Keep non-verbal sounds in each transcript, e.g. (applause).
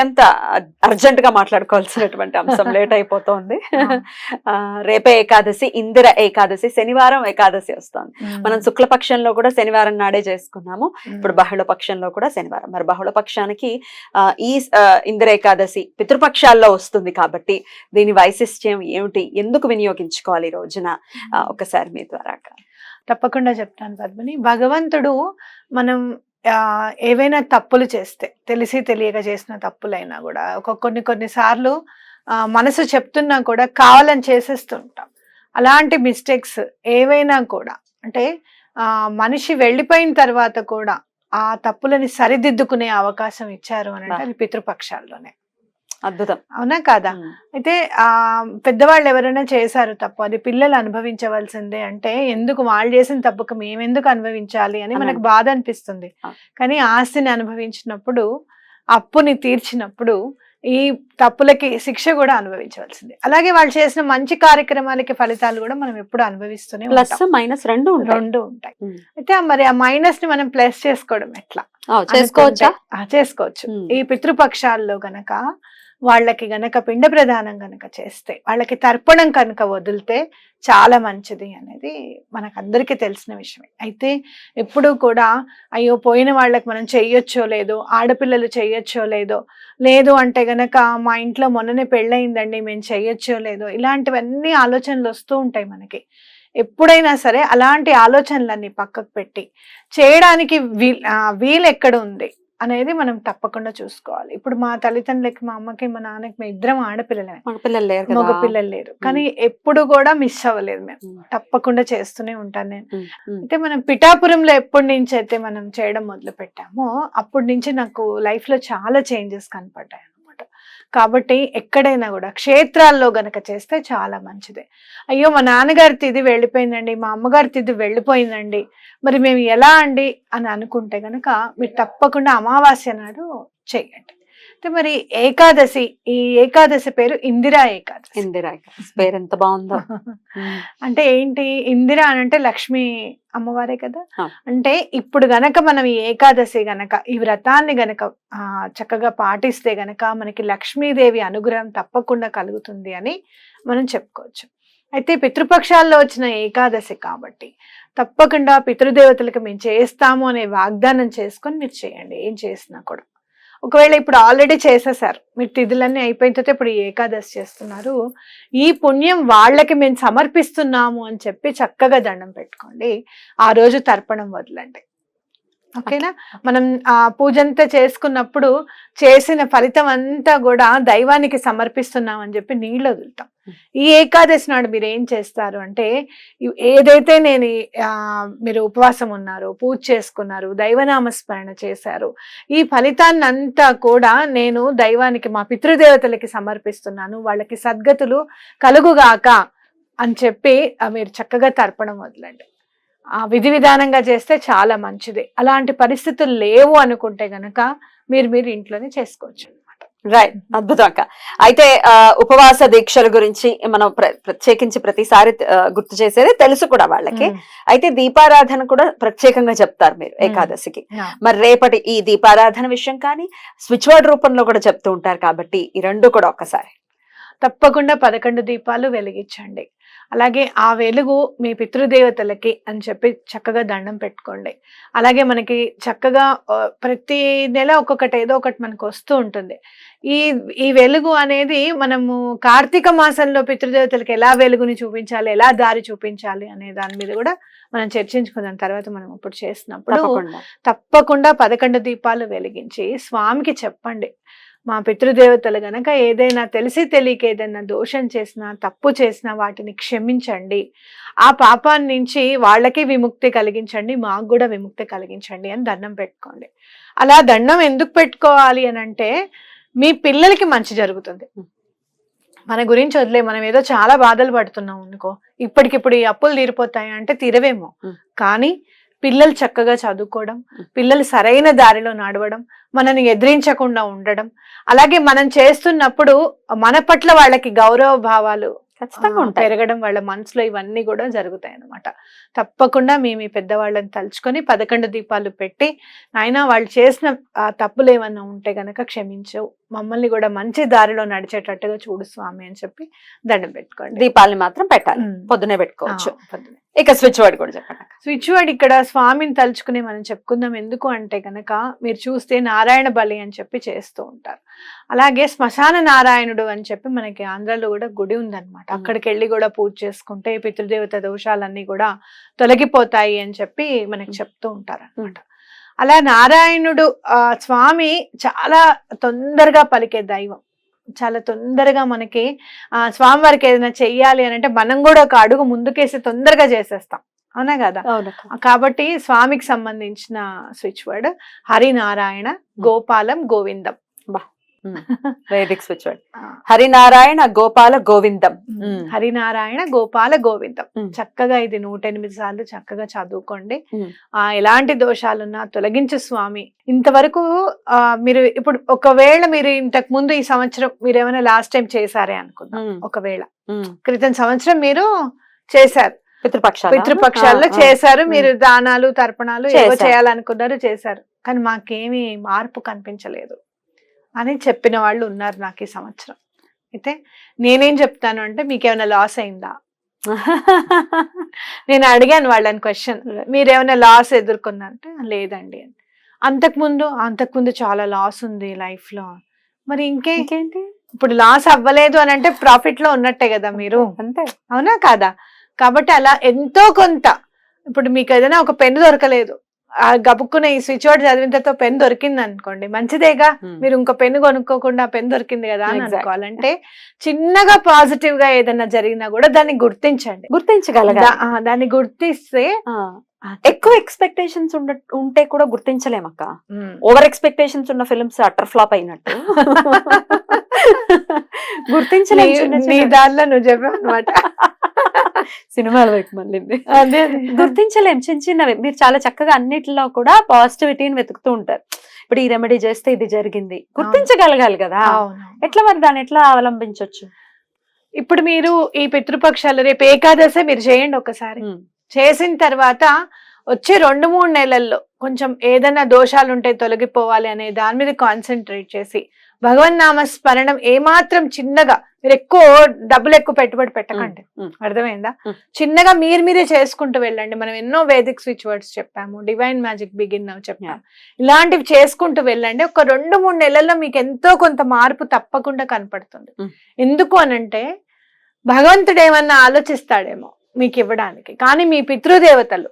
అత్యంత అర్జెంట్గా మాట్లాడుకోవాల్సినటువంటి అంశం (laughs) లేట్ అయిపోతుంది ఆ, రేపే ఏకాదశి ఇందిర ఏకాదశి శనివారం ఏకాదశి వస్తుంది. మనం శుక్లపక్షంలో కూడా శనివారం నాడే చేసుకున్నాము. ఇప్పుడు బహుళ పక్షంలో కూడా శనివారం. మరి బహుళ పక్షానికి ఈ ఇందిర ఏకాదశి పితృపక్షాల్లో వస్తుంది కాబట్టి దీని వైశిష్ట్యం ఏమిటి? ఎందుకు వినియోగించుకోవాలి ఈ రోజున? ఆ, ఒకసారి మీ ద్వారా. తప్పకుండా చెప్తాను పద్మిని. భగవంతుడు మనం ఏవైనా తప్పులు చేస్తే తెలిసి తెలియక చేసిన తప్పులైనా కూడా ఒక కొన్ని కొన్ని సార్లు ఆ, మనసు చెప్తున్నా కూడా కావాలని చేసేస్తుంటాం. అలాంటి మిస్టేక్స్ ఏవైనా కూడా అంటే ఆ, మనిషి వెళ్ళిపోయిన తర్వాత కూడా ఆ తప్పులని సరిదిద్దుకునే అవకాశం ఇచ్చారు అని అంటే అది పితృపక్షాల్లోనే. అద్భుతం. అవునా కాదా. అయితే ఆ పెద్దవాళ్ళు ఎవరైనా చేశారు తప్పు? అది పిల్లలు అనుభవించవలసిందే అంటే ఎందుకు వాళ్ళు చేసిన తప్పుకు మేము ఎందుకు అనుభవించాలి అని మనకు. బాధ అనిపిస్తుంది. కానీ ఆస్తిని అనుభవించినప్పుడు అప్పుని తీర్చినప్పుడు ఈ తప్పులకి శిక్ష కూడా అనుభవించవలసిందే. అలాగే వాళ్ళు చేసిన మంచి కార్యక్రమాలకి ఫలితాలు కూడా మనం ఎప్పుడు అనుభవిస్తూనే ప్లస్ మైనస్ రెండు రెండు ఉంటాయి. అయితే మరి ఆ మైనస్ని మనం ప్లస్ చేసుకోవడం ఎట్లా? చేసుకోవచ్చా? చేసుకోవచ్చు. ఈ పితృపక్షాల్లో గనక వాళ్ళకి గనక పిండ ప్రదానం గనక చేస్తే వాళ్ళకి తర్పణం కనుక వదిలితే చాలా మంచిది అనేది మనకందరికీ తెలిసిన విషయమే. అయితే ఎప్పుడూ కూడా అయ్యో పోయిన వాళ్ళకి మనం చెయ్యొచ్చో లేదో ఆడపిల్లలు చెయ్యొచ్చో లేదో లేదు అంటే గనక మా ఇంట్లో మొన్ననే పెళ్ళయిందండి మేము చెయ్యొచ్చో లేదో ఇలాంటివన్నీ ఆలోచనలు వస్తూ ఉంటాయి మనకి. ఎప్పుడైనా సరే అలాంటి ఆలోచనలన్నీ పక్కకు పెట్టి చేయడానికి వీల్ వీలు ఎక్కడ ఉంది? అనేది మనం తప్పకుండా చూసుకోవాలి. ఇప్పుడు మా తల్లిదండ్రులకి మా అమ్మకి మా నాన్నకి మేము ఇద్దరం ఆడపిల్లలమే. మగ పిల్లలు లేరు. లేరు కానీ ఎప్పుడు కూడా మిస్ అవ్వలేదు మేము. తప్పకుండా చేస్తూనే ఉంటాను నేను. అయితే మనం పిఠాపురంలో ఎప్పటి నుంచి అయితే మనం చేయడం మొదలు పెట్టామో అప్పటి నుంచి నాకు లైఫ్లో చాలా చేంజెస్ కనపడ్డాయి. కాబట్టి ఎక్కడైనా కూడా క్షేత్రాల్లో గనక చేస్తే చాలా మంచిది. అయ్యో మా నాన్నగారి తిది వెళ్ళిపోయిందండి మా అమ్మగారి తిది వెళ్ళిపోయిందండి మరి మేము ఎలా అండి? అని అనుకుంటే గనక మీరు తప్పకుండా అమావాస్య నాడు చేయండి. అయితే మరి ఏకాదశి ఈ ఏకాదశి పేరు ఇందిరా ఏకాదశి. ఇందిరా ఏకాదశి. పేరు ఎంత బాగుందో. (laughs) అంటే ఏంటి? ఇందిర అని అంటే లక్ష్మి అమ్మవారే కదా. అంటే ఇప్పుడు గనక మనం ఈ ఏకాదశి గనక ఈ వ్రతాన్ని గనక చక్కగా పాటిస్తే గనక మనకి లక్ష్మీదేవి అనుగ్రహం తప్పకుండా కలుగుతుంది అని మనం చెప్పుకోవచ్చు. అయితే పితృపక్షాల్లో వచ్చిన ఏకాదశి కాబట్టి తప్పకుండా పితృదేవతలకు మేము చేస్తాము అనే వాగ్దానం చేసుకొని మీరు చేయండి. ఏం చేసినా కూడా. ఒకవేళ ఇప్పుడు ఆల్రెడీ చేసేసారు. మీరు తిథులన్నీ అయిపోయిన తర్వాత ఇప్పుడు ఏకాదశి చేస్తున్నారు. ఈ పుణ్యం వాళ్ళకి మేము సమర్పిస్తున్నాము అని చెప్పి చక్కగా దండం పెట్టుకోండి. ఆ రోజు తర్పణం వదలండి. ఓకేనా? మనం ఆ పూజ అంతా చేసుకున్నప్పుడు చేసిన ఫలితం అంతా కూడా దైవానికి సమర్పిస్తున్నాం అని చెప్పి నీళ్ళు వదులుతాం. ఈ ఏకాదశి నాడు మీరు ఏం చేస్తారు అంటే ఏదైతే నేను మీరు ఉపవాసం ఉన్నారు పూజ చేసుకున్నారు దైవనామస్మరణ చేశారు ఈ ఫలితాన్ని అంతా కూడా నేను దైవానికి మా పితృదేవతలకి సమర్పిస్తున్నాను. వాళ్ళకి సద్గతులు కలుగుగాక అని చెప్పి మీరు చక్కగా తర్పణం వదలండి. విధి విధానంగా చేస్తే చాలా మంచిది. అలాంటి పరిస్థితులు లేవు అనుకుంటే గనక మీరు మీరు ఇంట్లోనే చేసుకోవచ్చు అనమాట రైట్ అద్భుతం అక్క. అయితే ఉపవాస దీక్షల గురించి మనం ప్ర- ప్రత్యేకించి ప్రతిసారి గుర్తు చేసేది తెలుసు కూడా వాళ్ళకి. అయితే దీపారాధన కూడా ప్రత్యేకంగా చెప్తారు మీరు. ఏకాదశికి. మరి రేపటి ఈ దీపారాధన విషయం కానీ స్విచ్ వర్డ్ రూపంలో కూడా చెప్తూ ఉంటారు కాబట్టి ఈ రెండు కూడా ఒక్కసారి. తప్పకుండా పదకొండు దీపాలు వెలిగించండి. అలాగే ఆ వెలుగు మీ పితృదేవతలకి అని చెప్పి చక్కగా దండం పెట్టుకోండి. అలాగే మనకి చక్కగా ప్రతి నెల ఒక్కొక్కటి ఏదో ఒకటి మనకు వస్తూ ఉంటుంది. ఈ ఈ వెలుగు అనేది మనము కార్తీక మాసంలో పితృదేవతలకి ఎలా వెలుగుని చూపించాలి ఎలా దారి చూపించాలి అనే దాని మీద కూడా మనం చర్చించుకుందాం. తర్వాత మనం ఇప్పుడు చేసినప్పుడు తప్పకుండా పదకొండు దీపాలు వెలిగించి స్వామికి చెప్పండి. మా పితృదేవతలు గనక ఏదైనా తెలిసి తెలియక ఏదైనా దోషం చేసినా తప్పు చేసినా వాటిని క్షమించండి. ఆ పాపాన్ని నుంచి వాళ్ళకి విముక్తి కలిగించండి మాకు కూడా విముక్తి కలిగించండి అని దండం పెట్టుకోండి. అలా దండం ఎందుకు పెట్టుకోవాలి అని అంటే మీ పిల్లలకి మంచి జరుగుతుంది. మన గురించి వదిలే మనం ఏదో చాలా బాధలు పడుతున్నాం అనుకో ఇప్పటికిప్పుడు ఈ అప్పులు తీరిపోతాయి అంటే తీరవేమో. కానీ పిల్లలు చక్కగా చదువుకోవడం. పిల్లలు సరైన దారిలో నడవడం మనని ఎదిరించకుండా ఉండడం. అలాగే మనం చేస్తున్నప్పుడు మన పట్ల వాళ్ళకి గౌరవ భావాలు ఖచ్చితంగా పెరగడం వాళ్ళ మనసులో ఇవన్నీ కూడా జరుగుతాయి అన్నమాట. తప్పకుండా మేము ఈ పెద్దవాళ్ళని తలుచుకొని పదకొండు దీపాలు పెట్టి నాయన వాళ్ళు చేసిన తప్పులు ఏమన్నా ఉంటే గనక క్షమించు. మమ్మల్ని కూడా మంచి దారిలో నడిచేటట్టుగా చూడు స్వామి అని చెప్పి దండం పెట్టుకోండి దీపాలని మాత్రం పెట్టాలి. పొద్దునే పెట్టుకోవచ్చు. ఇక స్విచ్ వర్డ్ కూడా చెప్పండి. స్విచ్ వర్డ్ ఇక్కడ స్వామిని తలుచుకుని మనం చెప్పుకుందాం ఎందుకు అంటే గనక మీరు చూస్తే నారాయణ బలి అని చెప్పి చేస్తూ ఉంటారు అలాగే శ్మశాన నారాయణుడు అని చెప్పి మనకి ఆంధ్రాలో కూడా గుడి ఉందన్నమాట. అక్కడికి వెళ్ళి కూడా పూజ చేసుకుంటే పితృదేవత దోషాలన్నీ కూడా తొలగిపోతాయి అని చెప్పి మనకి. చెప్తూ ఉంటారు అనమాట అలా నారాయణుడు ఆ స్వామి చాలా తొందరగా పలికే దైవం. చాలా తొందరగా మనకి ఆ స్వామి వారికి ఏదైనా చెయ్యాలి అని అంటే మనం కూడా ఒక అడుగు ముందుకేసి తొందరగా చేసేస్తాం. అవునా కదా? కాబట్టి స్వామికి సంబంధించిన switch word Harinarayana Gopalam Govindam. Vedic switch (laughs) Harinarayana Gopala Govindam. Harinarayana Gopala Govindam. చక్కగా ఇది నూట ఎనిమిది సార్లు చక్కగా చదువుకోండి. ఆ ఎలాంటి దోషాలున్నా తొలగించు స్వామి ఇంతవరకు ఆ మీరు ఇప్పుడు ఒకవేళ మీరు ఇంతకు ముందు ఈ సంవత్సరం మీరు ఏమైనా లాస్ట్ టైం చేశారే అనుకుందాం. ఒకవేళ. క్రితం సంవత్సరం మీరు చేశారు పితృపక్షాలు పితృపక్షాల్లో. చేశారు. మీరు దానాలు తర్పణాలు ఏవో. చేయాలనుకున్నారు చేశారు కానీ మాకేమీ మార్పు కనిపించలేదు అని చెప్పిన వాళ్ళు ఉన్నారు నాకు ఈ సంవత్సరం. అయితే నేనేం చెప్తాను అంటే మీకు ఏమైనా లాస్ అయిందా? (laughs) నేను అడిగాను వాళ్ళని క్వశ్చన్ మీరు ఏమైనా లాస్ ఎదుర్కొన్నారంటే లేదండి అని. అంతకుముందు అంతకుముందు చాలా లాస్ ఉంది లైఫ్లో మరి ఇంకే ఇంకేంటి? ఇప్పుడు లాస్ అవ్వలేదు అని అంటే ప్రాఫిట్లో ఉన్నట్టే కదా మీరు. అంతే. అవునా కాదా? కాబట్టి అలా ఎంతో కొంత ఇప్పుడు మీకు ఏదైనా ఒక పెన్ను దొరకలేదు. గబుక్కున ఈ స్విచ్ బోర్డ్ చదివిన తర్వాత పెన్ దొరికింది అనుకోండి. మంచిదేగా ఉమ్. మీరు ఇంకో పెన్ను కొనుక్కోకుండా పెన్ దొరికింది కదా అని. అనుకోవాలంటే చిన్నగా పాజిటివ్గా ఏదైనా జరిగినా కూడా దాన్ని గుర్తించండి. ఆ, దాన్ని గుర్తిస్తే ఎక్కువ ఎక్స్పెక్టేషన్స్ ఉండ ఉంటే కూడా గుర్తించలేమక్క. ఓవర్ ఎక్స్పెక్టేషన్స్ ఉన్న ఫిల్మ్స్ అటర్ ఫ్లాప్ అయినట్టు. (laughs) గుర్తించలేం నీ- నువ్వు చెప్పావు అనమాట (laughs) సినిమాల వైపు మళ్ళీ. అదే గుర్తించలేం. చిన్న చిన్నవి. మీరు చాలా చక్కగా అన్నిటిలో కూడా పాజిటివిటీని వెతుకుతూ ఉంటారు. ఇప్పుడు ఈ రెమెడీ చేస్తే ఇది జరిగింది. గుర్తించగలగాలి కదా. ఎట్లా మరి దాన్ని ఎట్లా అవలంబించవచ్చు ఇప్పుడు మీరు ఈ పితృపక్షాలు రేపు ఏకాదశి మీరు చేయండి ఒకసారి. చేసిన తర్వాత వచ్చే రెండు మూడు నెలల్లో కొంచెం ఏదైనా దోషాలు ఉంటే తొలగిపోవాలి అనే దాని మీద కాన్సన్ట్రేట్ చేసి భగవన్ నామ స్మరణం ఏమాత్రం చిన్నగా మీరు ఎక్కువ డబ్బులు ఎక్కువ పెట్టుబడి పెట్టకండి. అర్థమైందా. చిన్నగా మీరు మీరే చేసుకుంటూ వెళ్ళండి మనం ఎన్నో వేదిక్ స్విచ్ వర్డ్స్ చెప్పాము డివైన్ మ్యాజిక్ బిగిన్ చెప్పాము ఇలాంటివి చేసుకుంటూ వెళ్ళండి ఒక రెండు మూడు నెలల్లో మీకు ఎంతో కొంత మార్పు తప్పకుండా కనపడుతుంది. ఎందుకు అనంటే భగవంతుడు ఏమన్నా ఆలోచిస్తాడేమో మీకు ఇవ్వడానికి కానీ మీ పితృదేవతలు.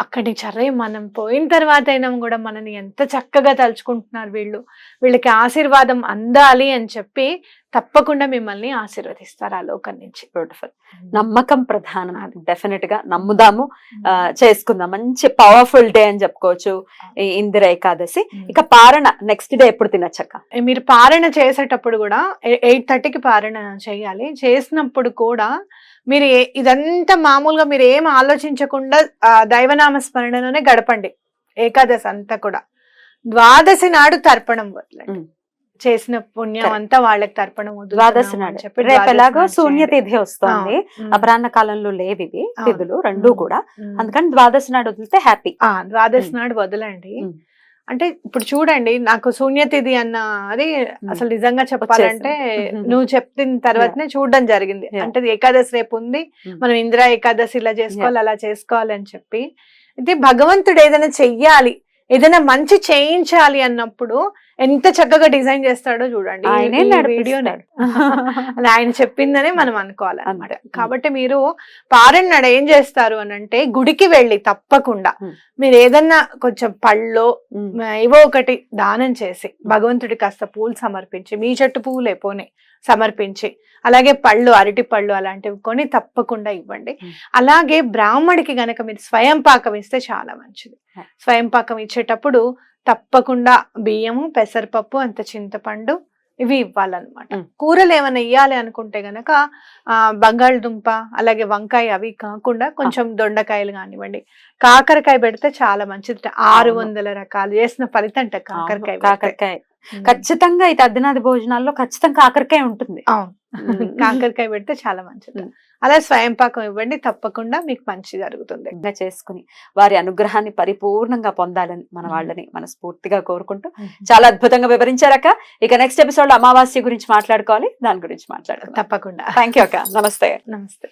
అక్కడి చర్రే మనం పోయిన తర్వాత అయినా కూడా మనని ఎంత చక్కగా తలుచుకుంటున్నారు వీళ్ళు. వీళ్ళకి ఆశీర్వాదం అందాలి అని చెప్పి తప్పకుండా మిమ్మల్ని ఆశీర్వదిస్తారు ఆ లోకం నుంచి. బ్యూటిఫుల్ నమ్మకం ప్రధానం. డెఫినెట్గా నమ్ముదాము. ఆ, చేసుకుందాం. మంచి పవర్ఫుల్ డే అని చెప్పుకోవచ్చు ఇందిర ఏకాదశి. ఇక పారణ నెక్స్ట్ డే ఎప్పుడు తినచ్చక్క? మీరు పారణ చేసేటప్పుడు కూడా ఎయిట్ థర్టీకి పారణ చేయాలి. చేసినప్పుడు కూడా మీరు ఇదంతా మామూలుగా మీరు ఏం ఆలోచించకుండా దైవనామ స్మరణలోనే గడపండి. ఏకాదశి అంతా కూడా. ద్వాదశి నాడు తర్పణం వదలండి. చేసిన పుణ్యం. అంతా వాళ్ళకి తర్పణం ద్వాదశి నాడు రేపు ఎలాగో శూన్య. తిథి వస్తుంది. అపరాహ్న కాలంలో లేవు ఇవి. తిథులు రెండు. కూడా. అందుకని ద్వాదశి నాడు వదిలితే హ్యాపీ ఆ ద్వాదశి. నాడు వదలండి. అంటే ఇప్పుడు చూడండి నాకు శూన్యతిథి అన్న అది అసలు నిజంగా చెప్పాలంటే. నువ్వు చెప్పిన తర్వాతనే చూడడం జరిగింది. అంటే ఏకాదశి రేపు ఉంది. మనం ఇందిరా ఏకాదశి ఇలా చేసుకోవాలి అలా చేసుకోవాలి అని చెప్పి అయితే భగవంతుడు ఏదైనా చెయ్యాలి ఏదైనా మంచి చేయించాలి అన్నప్పుడు ఎంత చక్కగా డిజైన్ చేస్తాడో చూడండి. వీడియోని. (laughs) అది ఆయన చెప్పిందనే మనం అనుకోవాలి అంతే. కాబట్టి మీరు పారెన్నాడు ఏం చేస్తారు అని అంటే గుడికి వెళ్ళి తప్పకుండా. మీరు ఏదన్నా కొంచెం పళ్ళో. ఏవో ఒకటి దానం చేసి భగవంతుడి కాస్త పూలు సమర్పించి మీ చెట్టు పువ్వులే పోనీ సమర్పించి అలాగే పళ్ళు అరటి పళ్ళు అలాంటివి కొని తప్పకుండా ఇవ్వండి. అలాగే బ్రాహ్మడికి గనక మీరు స్వయం పాకం ఇస్తే చాలా మంచిది. స్వయం పాకం ఇచ్చేటప్పుడు తప్పకుండా బియ్యము పెసరపప్పు అంత చింతపండు ఇవి ఇవ్వాలన్నమాట. కూరలు ఏమైనా ఇవ్వాలి అనుకుంటే గనక ఆ బంగాళదుంప అలాగే వంకాయ అవి కాకుండా కొంచెం దొండకాయలు కానివ్వండి కాకరకాయ పెడితే చాలా మంచిది ఆరు. వందల రకాలు చేసిన ఫలితం అంట కాకరకాయ. కాకరకాయ. ఖచ్చితంగా ఈ తద్దినాది భోజనాల్లో ఖచ్చితంగా కాకరకాయ ఉంటుంది అవును. కాకరకాయ పెడితే చాలా మంచిది. అలా స్వయం పాకం ఇవ్వండి తప్పకుండా మీకు మంచి జరుగుతుంది. చేసుకుని వారి అనుగ్రహాన్ని పరిపూర్ణంగా పొందాలని మన. వాళ్ళని మనస్ఫూర్తిగా కోరుకుంటూ చాలా అద్భుతంగా వివరించారక్క ఇక నెక్స్ట్ ఎపిసోడ్ అమావాస్య గురించి మాట్లాడుకోవాలి దాని గురించి మాట్లాడుకుందాం. తప్పకుండా. థ్యాంక్ యూ అక్క. నమస్తే. నమస్తే.